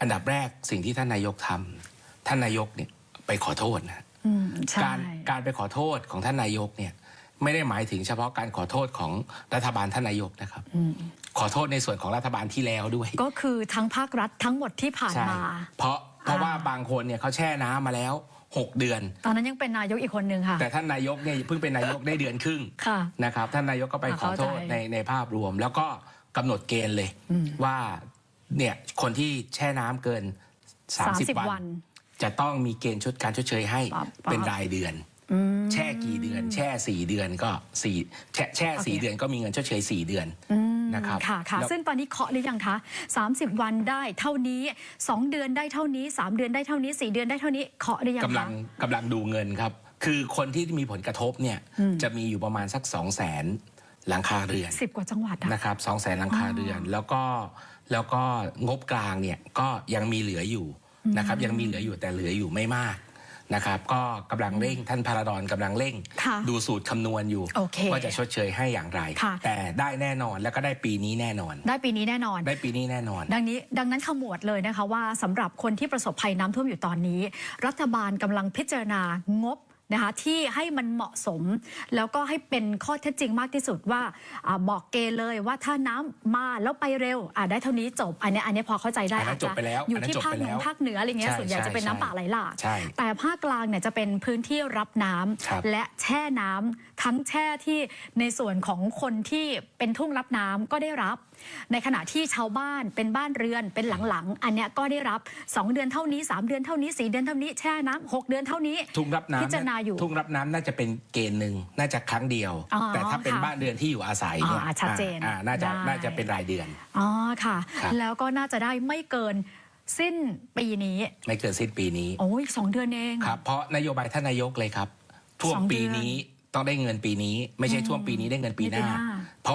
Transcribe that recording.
อันดับแรกสิ่งที่ท่านนายกทำท่านนายกเนี่ยไปขอโทษนะอืมใช่การการไปขอโทษของท่านนายกเนี่ยไม่ได้หมายถึงเฉพาะการขอโทษของรัฐบาลท่านนายกนะครับอืมขอโทษในส่วนของรัฐบาลที่แล้วด้วย ก็คือทั้งภาครัฐทั้งหมดที่ผ่านใช่มา เพราะเพราะอ่าว่าบางคนเนี่ยเขาแช่น้ำมาแล้ว 6 เดือน ตอนนั้นยังเป็นนายกอีกคนนึงค่ะ แต่ท่านนายกเนี่ยเพิ่งเป็นนายกได้เดือนครึ่งค่ะนะครับ ท่านนายกก็ไปอ่าขอโทษเข้าใจในในภาพรวม แล้วก็กำหนดเกณฑ์เลยอืมว่า เนี่ยคนที่แช่น้ำเกิน 30 30วัวันนจะต้องมีเกณฑ์ชดการชดเชยให้ปั๊บปั๊บเป็นรายเดือนอืมแช่กี่เดือน แช่สี่เดือนก็สี่แช่แช่สี่โอเคเดือนก็มีเงินชดเชยสี่เดือนอืมนะครับค่ะค่ะแล้วซึ่งตอนนี้เคาะหรือยังคะ 30 วันได้เท่านี้ 2 เดือนได้เท่านี้ 3 เดือนได้เท่านี้ 4 เดือนได้เท่านี้เคาะหรือยังคะกำลังกำลังดูเงินครับ คือคนที่มีผลกระทบเนี่ยอืมจะมีอยู่ประมาณสัก 2 0 0แสนหลังคาเรือนสิบกว่าจังหวัดอะนะครับสองแสนหลังคาเรือนแล้วก็ แล้วก็งบกลางเนี่ยก็ยังมีเหลืออยู่นะครับยังมีเหลืออยู่แต่เหลืออยู่ไม่มากนะครับก็กำลังเร่งท่านพาราดอนกำลังเร่งค่ะดูสูตรคำนวณอยู่โอเคว่าจะชดเชยให้อย่างไรค่ะแต่ได้แน่นอนแล้วก็ได้ปีนี้แน่นอน ได้ปีนี้แน่นอน ได้ปีนี้แน่นอน ดังนี้ดังนั้นขมวดเลยนะคะว่าสำหรับคนที่ประสบภัยน้ำท่วมอยู่ตอนนี้ รัฐบาลกำลังพิจารณางบ นะคะที่ให้มันเหมาะสม แล้วก็ให้เป็นข้อเท็จจริงมากที่สุดว่าอาบอกเกณฑ์เลยว่าถ้าน้ำมาแล้วไปเร็วอะได้เท่านี้จบ อันเนี้ยอันเนี้ยพอเข้าใจได้อันนั้นอาจจะจบไปแล้วอยู่อันนั้นที่จบภาคไปเหนืแล้อวภาคเหนืออะไรเงี้ยใช่ส่วนใหญ่ใช่จะเป็นน้ำป่าไหลหลากใช่แต่ภาคกลางเนี่ยจะเป็นพื้นที่รับน้ำครับและแช่น้ำทั้งแช่ที่ในส่วนของคนที่เป็นทุ่งรับน้ำก็ได้รับ ในขณะที่ชาวบ้านเป็นบ้านเรือนเป็นหลังๆ อันเนี้ยก็ได้รับ 2 เดือนเท่านี้ 3 เดือนเท่านี้ 4 เดือนเท่านี้แช่น้ำหกเดือนเท่านี้ทุ่งรับน้ำพิจารณาอยู่ ทุ่งรับน้ำน่าจะเป็นเกณฑ์หนึ่งน่าจะครั้งเดียว อ๋อแต่ถ้าเป็นค่ะบ้านเรือนที่อยู่อาศัยเนี่ยอ่าชัดเจนอ่าน่าจะได้ น่าจะเป็นรายเดือน อ๋อค่ะ ครับ แล้วก็น่าจะได้ไม่เกินสิ้นปีนี้ ไม่เกินสิ้นปีนี้โอ้ยสองเดือนเอง ครับเพราะนโยบายท่านนายกเลยครับท่วมสองเดืปีอนนี้ต้องได้เงินปีนี้ ไม่ใช่ท่วมปีนี้ได้เงินปีหน้าปีหน้าเพราะ